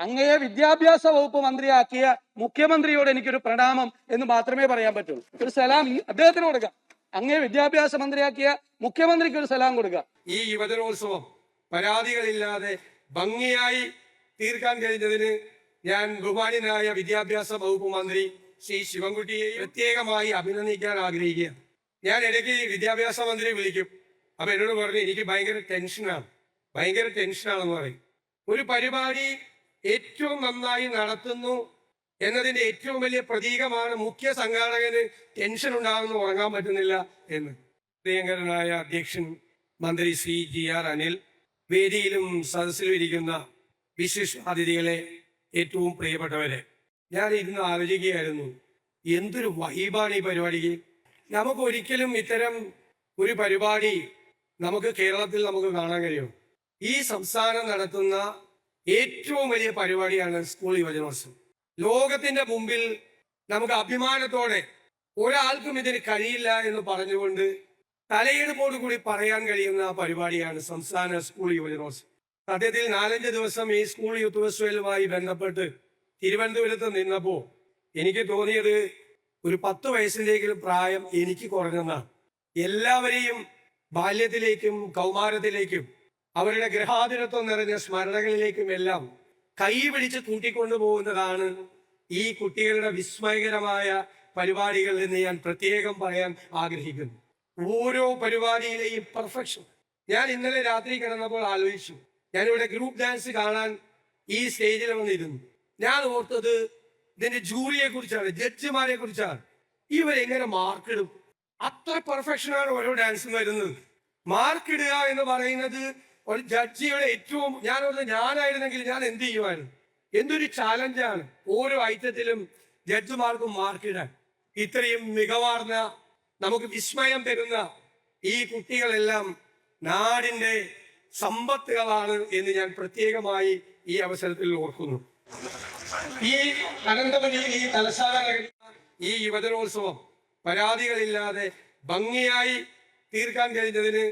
അങ്ങയെ വിദ്യാഭ്യാസ വകുപ്പ് മന്ത്രിയാക്കിയ മുഖ്യമന്ത്രിയോട് എനിക്കൊരു പ്രണാമം എന്ന് മാത്രമേ പറയാൻ പറ്റുള്ളൂ. ഒരു സലാം അദ്ദേഹത്തിന് കൊടുക്കാം. അങ്ങയെ വിദ്യാഭ്യാസ മന്ത്രിയാക്കിയ മുഖ്യമന്ത്രിക്ക് ഒരു സലാം കൊടുക്കുക ഈ യുവജനോത്സവം പരാതികളില്ലാതെ ഭംഗിയായി തീർക്കാൻ കഴിഞ്ഞതിന് ഞാൻ ബഹുമാനായ വിദ്യാഭ്യാസ വകുപ്പ് മന്ത്രി ശ്രീ ശിവൻകുട്ടിയെ പ്രത്യേകമായി അഭിനന്ദിക്കാൻ ആഗ്രഹിക്കുകയാണ്. ഞാൻ ഇടയ്ക്ക് വിദ്യാഭ്യാസ മന്ത്രി വിളിക്കും. അപ്പൊ എന്നോട് പറഞ്ഞു എനിക്ക് ഭയങ്കര ടെൻഷനാണ്. ഭയങ്കര ടെൻഷനാണെന്ന് പറയും. ഒരു പരിപാടി ഏറ്റവും നന്നായി നടത്തുന്നു എന്നതിന്റെ ഏറ്റവും വലിയ പ്രതീകമാണ് മുഖ്യ സംഘാടകന് ടെൻഷൻ ഉണ്ടാകുന്നു ഉറങ്ങാൻ പറ്റുന്നില്ല എന്ന്. പ്രിയങ്കരനായ അധ്യക്ഷൻ മന്ത്രി ശ്രീ ജി ആർ അനിൽ വേദിയിലും സദസ്സിലും ഇരിക്കുന്ന വിശിഷ്ട അതിഥികളെ ഏറ്റവും പ്രിയപ്പെട്ടവരെ ഞാൻ ഇരുന്ന് ആലോചിക്കുകയായിരുന്നു എന്തൊരു വൈബാണ് ഈ പരിപാടിക്ക്. നമുക്ക് ഒരിക്കലും ഇത്തരം ഒരു പരിപാടി നമുക്ക് കേരളത്തിൽ നമുക്ക് കാണാൻ കഴിയും. ഈ സംസ്ഥാനം നടത്തുന്ന ഏറ്റവും വലിയ പരിപാടിയാണ് സ്കൂൾ യുവജനോത്സവം. ലോകത്തിന്റെ മുമ്പിൽ നമുക്ക് അഭിമാനത്തോടെ ഒരാൾക്കും ഇതിന് കഴിയില്ല എന്ന് പറഞ്ഞുകൊണ്ട് തലയെടുപ്പോട് കൂടി പറയാൻ കഴിയുന്ന പരിപാടിയാണ് സംസ്ഥാന സ്കൂൾ യുവജനോത്സവം. സത്യത്തിൽ നാലഞ്ച് ദിവസം ഈ സ്കൂൾ യൂത്ത് ഫെസ്റ്റിവലുമായി ബന്ധപ്പെട്ട് തിരുവനന്തപുരത്ത് നിന്നപ്പോൾ എനിക്ക് തോന്നിയത് ഒരു പത്ത് വയസ്സിലേക്കും പ്രായം എനിക്ക് കുറഞ്ഞെന്നാണ് എല്ലാവരെയും ബാല്യത്തിലേക്കും കൗമാരത്തിലേക്കും അവരുടെ ഗൃഹാതിരത്വം നിറഞ്ഞ സ്മരണകളിലേക്കും എല്ലാം കൈ പിടിച്ച് കൂട്ടിക്കൊണ്ടു പോകുന്നതാണ് ഈ കുട്ടികളുടെ വിസ്മയകരമായ പരിപാടികൾ എന്ന് ഞാൻ പ്രത്യേകം പറയാൻ ആഗ്രഹിക്കുന്നു. ഓരോ പരിപാടിയിലെയും പെർഫെക്ഷൻ ഞാൻ ഇന്നലെ രാത്രി കിടന്നപ്പോൾ ആലോചിച്ചു. ഞാനിവിടെ ഗ്രൂപ്പ് ഡാൻസ് കാണാൻ ഈ സ്റ്റേജിൽ വന്നിരുന്നു. ഞാൻ ഓർത്തത് ഇതിന്റെ ജൂറിയെ കുറിച്ചാണ് ജഡ്ജിമാരെ കുറിച്ചാണ്. ഇവരെങ്ങനെ മാർക്കിടും അത്ര പെർഫെക്ഷനാണ് ഓരോ ഡാൻസും വരുന്നത്. മാർക്ക് ഇടുക എന്ന് പറയുന്നത് ഒരു ജഡ്ജിയുടെ ഏറ്റവും ഞാൻ ഒന്ന് ഞാനായിരുന്നെങ്കിൽ ഞാൻ എന്ത് ചെയ്യുമായിരുന്നു എന്തൊരു ചാലഞ്ചാണ് ഓരോ ഐറ്റത്തിലും ജഡ്ജിമാർക്കും മാർക്കിടാൻ ഇത്രയും മികവാർന്ന നമുക്ക് വിസ്മയം തരുന്ന ഈ കുട്ടികളെല്ലാം നാടിന്റെ സമ്പത്തുകളാണ് എന്ന് ഞാൻ പ്രത്യേകമായി ഈ അവസരത്തിൽ ഓർക്കുന്നു. ഈ അനന്തപുരിയിൽ ഈ തലസ്ഥാന ഈ യുവജനോത്സവം. പരാതികളില്ലാതെ ഭംഗിയായി തീർക്കാൻ കഴിഞ്ഞതിന്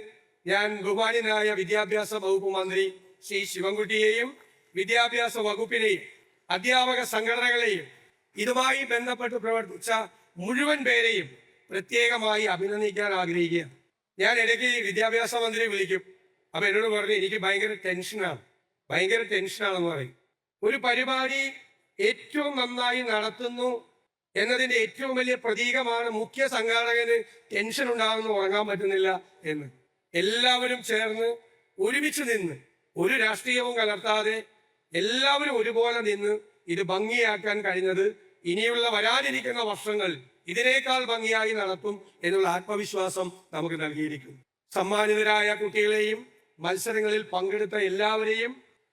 ഞാൻ ബഹുമാന്യനായ വിദ്യാഭ്യാസ വകുപ്പ് മന്ത്രി ശ്രീ ശിവൻകുട്ടിയെയും വിദ്യാഭ്യാസ വകുപ്പിനെയും അധ്യാപക സംഘടനകളെയും ഇതുമായി ബന്ധപ്പെട്ട് പ്രവർത്തിച്ച മുഴുവൻ പേരെയും പ്രത്യേകമായി അഭിനന്ദിക്കാൻ ആഗ്രഹിക്കുകയാണ്. ഞാൻ ഇടയ്ക്ക് വിദ്യാഭ്യാസ മന്ത്രി വിളിക്കും. അപ്പൊ എന്നോട് പറഞ്ഞു എനിക്ക് ഭയങ്കര ടെൻഷനാണ്. ഭയങ്കര ടെൻഷനാണെന്ന് പറയും. ഒരു പരിപാടി ഏറ്റവും നന്നായി നടത്തുന്നു എന്നതിന്റെ ഏറ്റവും വലിയ പ്രതീകമാണ് മുഖ്യ സംഘാടകന് ടെൻഷൻ ഉണ്ടാകുന്നു ഉറങ്ങാൻ പറ്റുന്നില്ല എന്ന്. എല്ലാവരും ചേർന്ന് ഒരുമിച്ച് നിന്ന് ഒരു രാഷ്ട്രീയവും കലർത്താതെ എല്ലാവരും ഒരുപോലെ നിന്ന് ഇത് ഭംഗിയാക്കാൻ കഴിഞ്ഞത് ഇനിയുള്ള വരാനിരിക്കുന്ന വർഷങ്ങൾ ഇതിനേക്കാൾ ഭംഗിയായി നടത്തും എന്നുള്ള ആത്മവിശ്വാസം നമുക്ക് നൽകിയിരിക്കും സമ്മാനിതരായ കുട്ടികളെയും മത്സരങ്ങളിൽ പങ്കെടുത്ത എല്ലാവരെയും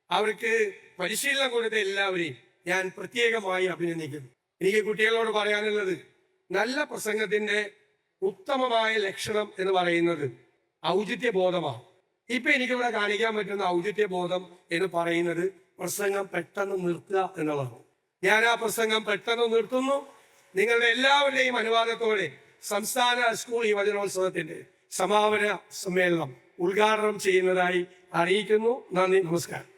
അവർക്ക് പരിശീലനം കൊടുത്ത എല്ലാവരെയും ഞാൻ പ്രത്യേകമായി അഭിനന്ദിക്കുന്നു. എനിക്ക് കുട്ടികളോട് പറയാനുള്ളത് നല്ല പ്രസംഗത്തിന്റെ ഉത്തമമായ ലക്ഷണം എന്ന് പറയുന്നത് ഔചിത്യ ബോധമാണ് ഇപ്പൊ എനിക്കിവിടെ കാണിക്കാൻ പറ്റുന്ന ഔചിത്യ ബോധം എന്ന് പറയുന്നത് പ്രസംഗം പെട്ടെന്ന് നിർത്തുക എന്നുള്ളതാണ്. ഞാൻ ആ പ്രസംഗം പെട്ടെന്ന് നിർത്തുന്നു. നിങ്ങളുടെ എല്ലാവരുടെയും അനുവാദത്തോടെ സംസ്ഥാന സ്കൂൾ യുവജനോത്സവത്തിന്റെ സമാപന സമ്മേളനം ഉദ്ഘാടനം ചെയ്യുന്നതായി അറിയിക്കുന്നു. നന്ദി നമസ്കാരം.